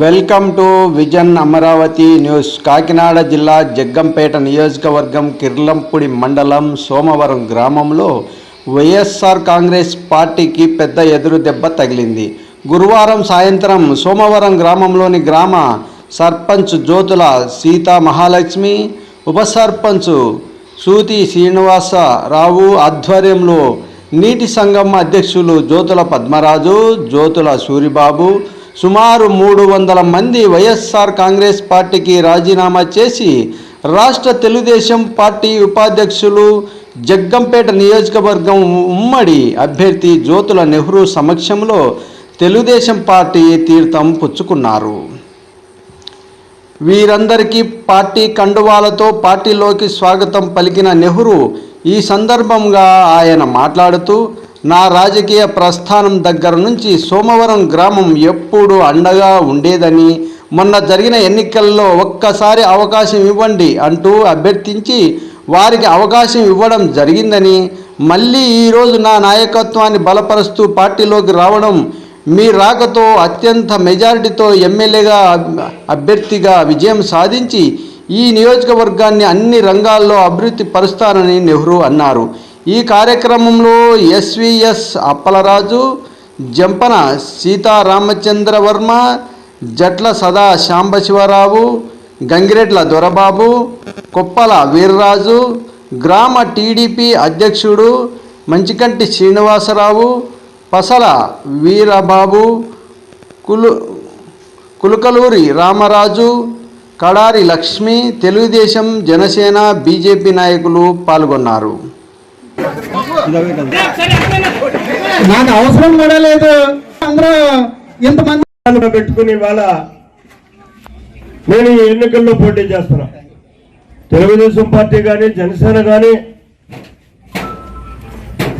Welcome to Vision Amaravati news. Kakinada జిల్లా జగ్గంపేట నియోజకవర్గం కిర్లంపూడి మండలం సోమవరం గ్రామంలో వైఎస్ఆర్ కాంగ్రెస్ పార్టీకి పెద్ద ఎదురు దెబ్బ తగిలింది. గురువారం సాయంత్రం సోమవరం గ్రామంలోని గ్రామ సర్పంచ్ జ్యోతుల సీతా మహాలక్ష్మి ఉప సర్పంచ్ సూతి శ్రీనివాసరావు ఆధ్వర్యంలో నీటి సంఘం అధ్యక్షులు జ్యోతుల పద్మరాజు జ్యోతుల సూరిబాబు సుమారు మూడు వందల మంది వైఎస్ఆర్ కాంగ్రెస్ పార్టీకి రాజీనామా చేసి రాష్ట్ర తెలుగుదేశం పార్టీ ఉపాధ్యక్షులు జగ్గంపేట నియోజకవర్గం ఉమ్మడి అభ్యర్థి జ్యోతుల నెహ్రూ సమక్షంలో తెలుగుదేశం పార్టీ తీర్థం పుచ్చుకున్నారు. వీరందరికీ పార్టీ కండువాలతో పార్టీలోకి స్వాగతం పలికిన నెహ్రూ ఈ సందర్భంగా ఆయన మాట్లాడుతూ నా రాజకీయ ప్రస్థానం దగ్గర నుంచి సోమవరం గ్రామం ఎప్పుడు అండగా ఉండేదని మొన్న జరిగిన ఎన్నికల్లో ఒక్కసారి అవకాశం ఇవ్వండి అంటూ అభ్యర్థించి వారికి అవకాశం ఇవ్వడం జరిగిందని మళ్ళీ ఈరోజు నా నాయకత్వాన్ని బలపరుస్తూ పార్టీలోకి రావడం మీ రాకతో అత్యంత మెజారిటీతో ఎమ్మెల్యేగా అభ్యర్థిగా విజయం సాధించి ఈ నియోజకవర్గాన్ని అన్ని రంగాల్లో అభివృద్ధి పరుస్తానని నెహ్రూ అన్నారు. ఈ కార్యక్రమంలో ఎస్విఎస్ అప్పలరాజు జంపన సీతారామచంద్రవర్మ జట్ల సదా శాంబశివరావు గంగిరెడ్ల దొరబాబు కొప్పల వీర్రాజు గ్రామ టీడీపీ అధ్యక్షుడు మంచికంటి శ్రీనివాసరావు పసల వీరబాబు కులు కులుకలూరి రామరాజు కడారి లక్ష్మి తెలుగుదేశం జనసేన బీజేపీ నాయకులు పాల్గొన్నారు. నాకు అవసరం కూడా లేదు. అందరూ ఇంతమంది పెట్టుకుని ఇవాళ నేను ఈ ఎన్నికల్లో పోటీ చేస్తున్నా. తెలుగుదేశం పార్టీ కానీ జనసేన కానీ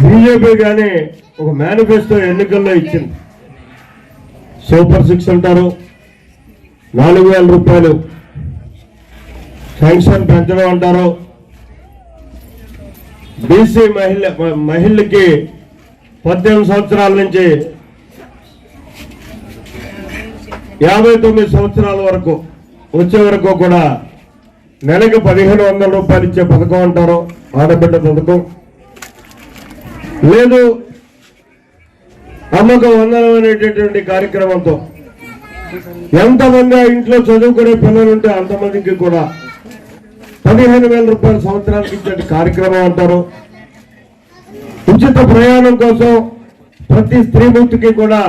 బీజేపీ కానీ ఒక మేనిఫెస్టో ఎన్నికల్లో ఇచ్చింది. సూపర్ సిక్స్ అంటారు. నాలుగు వేల రూపాయలు. శాంక్షన్ పెంచడం అంటారు. బీసీ మహిళ మహిళకి పద్దెనిమిది సంవత్సరాల నుంచి యాభై తొమ్మిది సంవత్సరాల వరకు వచ్చే వరకు కూడా నెలకి పదిహేను వందల రూపాయలు ఇచ్చే పథకం అంటారు ఆడబిడ్డ పథకం. లేదు అమ్మక వందనం అనేటటువంటి కార్యక్రమంతో ఎంతమంది ఇంట్లో చదువుకునే పిల్లలు ఉంటే అంతమందికి కూడా పదిహేను వేల రూపాయల సంవత్సరానికి ఇచ్చే కార్యక్రమం అంటారు. ఉచిత ప్రయాణం కోసం ప్రతి స్త్రీమూర్తికి కూడా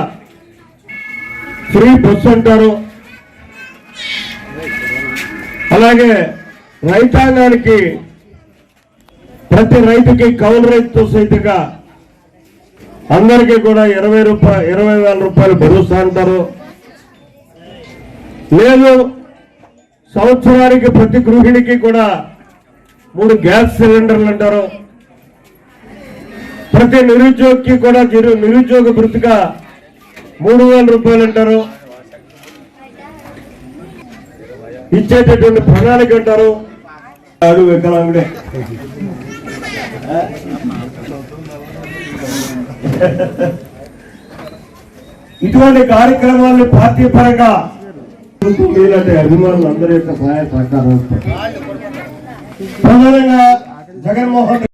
ఫ్రీ బస్సు అంటారు. అలాగే రైతాంగానికి ప్రతి రైతుకి కౌలు రైతుతో సైతంగా అందరికీ కూడా ఇరవై రూపాయలు ఇరవై వేల రూపాయలు భరోసా అంటారు. లేదు సంవత్సరానికి ప్రతి గృహిణికి కూడా మూడు గ్యాస్ సిలిండర్లు అంటారు. ప్రతి నిరుద్యోగికి కూడా నిరుద్యోగ వృత్తిగా మూడు వేల రూపాయలు అంటారు. ఇచ్చేటటువంటి ప్రణాళిక అంటారు. ఆడు వికలాంగుడే ఇటువంటి కార్యక్రమాలను పార్టీ పరంగా మీలాంటి అభిమానులు అందరి యొక్క సహాయ సహకారం ప్రధానంగా జగన్మోహన్